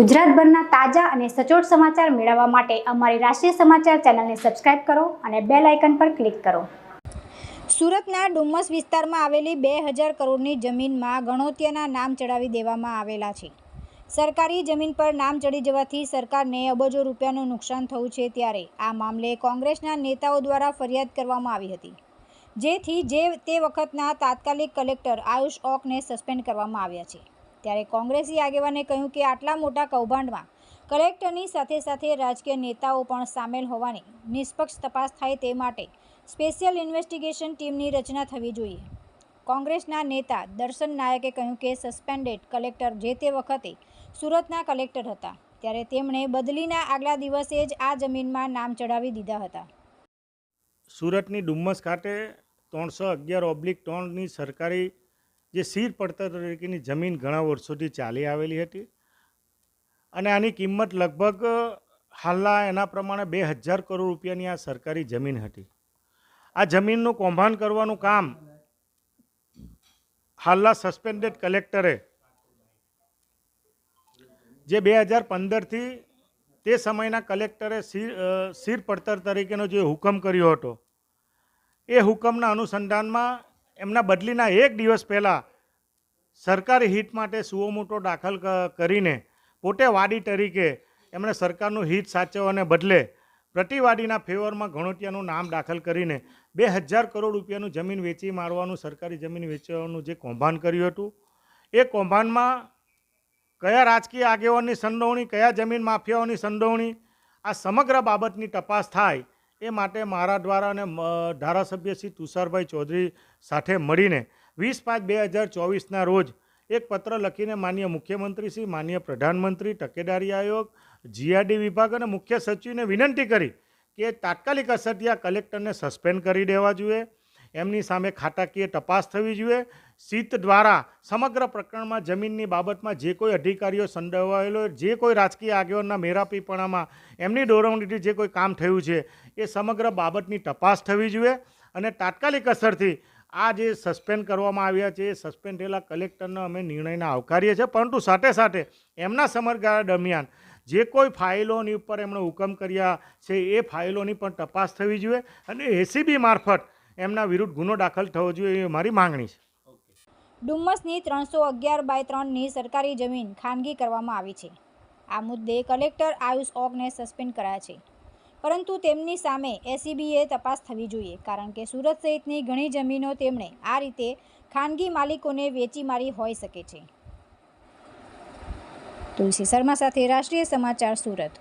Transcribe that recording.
ગુજરાતભરના તાજા અને સચોટ સમાચાર મેળવવા માટે અમારી રાષ્ટ્રીય સમાચાર ચેનલને સબસ્ક્રાઇબ કરો અને બેલ આઇકન પર ક્લિક કરો. સુરતના ડુમ્મસ વિસ્તારમાં આવેલી બે હજાર કરોડની જમીનમાં ગણોતિયાના નામ ચડાવી દેવામાં આવેલા છે. સરકારી જમીન પર નામ ચડી જવાથી સરકારને અબજો રૂપિયાનું નુકસાન થયું છે ત્યારે આ મામલે કોંગ્રેસના નેતાઓ દ્વારા ફરિયાદ કરવામાં આવી હતી. જેથી જે તે વખતના તાત્કાલિક કલેક્ટર આયુષ ઓકને સસ્પેન્ડ કરવામાં આવ્યા છે. ત્યારે કોંગ્રેસી આગેવાને કહ્યું કે આટલા મોટા કૌભાંડમાં કલેક્ટરની સાથે સાથે રાજકીય નેતાઓ પણ સામેલ હોવાની નિષ્પક્ષ તપાસ થાય તે માટે સ્પેશિયલ ઇન્વેસ્ટિગેશન ટીમની રચના થવી જોઈએ. કોંગ્રેસના નેતા દર્શન નાયકે કહ્યું કે સસ્પેન્ડેડ કલેક્ટર જે તે વખતે સુરતના કલેક્ટર હતા, ત્યારે તેમણે બદલીના આગલા દિવસે જ આ જમીનમાં નામ ચડાવી દીધા હતા. સુરતની ડુમ્મસ ખાતે ત્રણસો અગિયાર ઓબ્લિક ત્રણની સરકારી જે સીર પડતર તરીકેની જમીન ઘણા વર્ષોથી ચાલી આવેલી હતી અને આની કિંમત લગભગ હાલના એના પ્રમાણે બે હજાર કરોડ રૂપિયાની આ સરકારી જમીન હતી. આ જમીનનું કૌભાંડ કરવાનું કામ હાલના સસ્પેન્ડેડ કલેક્ટરે જે બે હજાર પંદરથી તે સમયના કલેક્ટરે સીર પડતર તરીકેનો જે હુકમ કર્યો હતો, એ હુકમના અનુસંધાનમાં એમના બદલીના એક દિવસ પહેલાં સરકારી હિત માટે સુઓમોટો દાખલ કરીને પોતે વાડી તરીકે એમણે સરકારનું હિત સાચવવાને બદલે પ્રતિવાદીના ફેવરમાં ઘણોટિયાનું નામ દાખલ કરીને બે હજાર કરોડ રૂપિયાનું જમીન વેચી મારવાનું, સરકારી જમીન વેચવાનું જે કૌભાંડ કર્યું હતું, એ કૌભાંડમાં કયા રાજકીય આગેવાનની સંડોવણી, કયા જમીન માફિયાઓની સંડોવણી, આ સમગ્ર બાબતની તપાસ થાય એ માટે મારા દ્વારા અને ધારાસભ્ય શ્રી તુષારભાઈ ચૌધરી સાથે મળીને વીસ પાંચ બે હજાર ચોવીસના રોજ એક પત્ર લખીને માન્ય મુખ્યમંત્રી શ્રી, માન્ય પ્રધાનમંત્રી, તકેદારી આયોગ, જીઆરડી વિભાગ અને મુખ્ય સચિવને વિનંતી કરી કે તાત્કાલિક અસરથી આ કલેક્ટરને સસ્પેન્ડ કરી દેવા જોઈએ. એમની સામે ખાતાકીય તપાસ થવી જોઈએ. સીત દ્વારા સમગ્ર પ્રકરણમાં જમીનની બાબતમાં જે કોઈ અધિકારીઓ સંડોવાયેલો, જે કોઈ રાજકીય આગેવાનના મેરાપીપણામાં એમની દોરવણીથી જે કોઈ કામ થયું છે, એ સમગ્ર બાબતની તપાસ થવી જોઈએ. અને તાત્કાલિક અસરથી આ જે સસ્પેન્ડ કરવામાં આવ્યા છે, એ સસ્પેન્ડ થયેલા કલેક્ટરનો અમે નિર્ણયને આવકારીએ છીએ. પરંતુ સાથે સાથે એમના સમયગાળા દરમિયાન જે કોઈ ફાઇલોની ઉપર એમણે હુકમ કર્યા છે, એ ફાઇલોની પણ તપાસ થવી જોઈએ. અને એસીબી મારફત એમના વિરુદ્ધ ગુનો દાખલ થવો જોઈએ એ મારી માંગણી છે. ડુમ્મસની ત્રણસો અગિયાર બાય ત્રણની સરકારી જમીન ખાનગી કરવામાં આવી છે. આ મુદ્દે કલેક્ટર આયુષ ઓગને સસ્પેન્ડ કરાયા છે. પરંતુ તેમની સામે એસીબીએ તપાસ થવી જોઈએ, કારણ કે સુરત સહિતની ઘણી જમીનો તેમણે આ રીતે ખાનગી માલિકોને વેચી મારી હોઈ શકે છે. તુલસી શર્મા સાથે રાષ્ટ્રીય સમાચાર સુરત.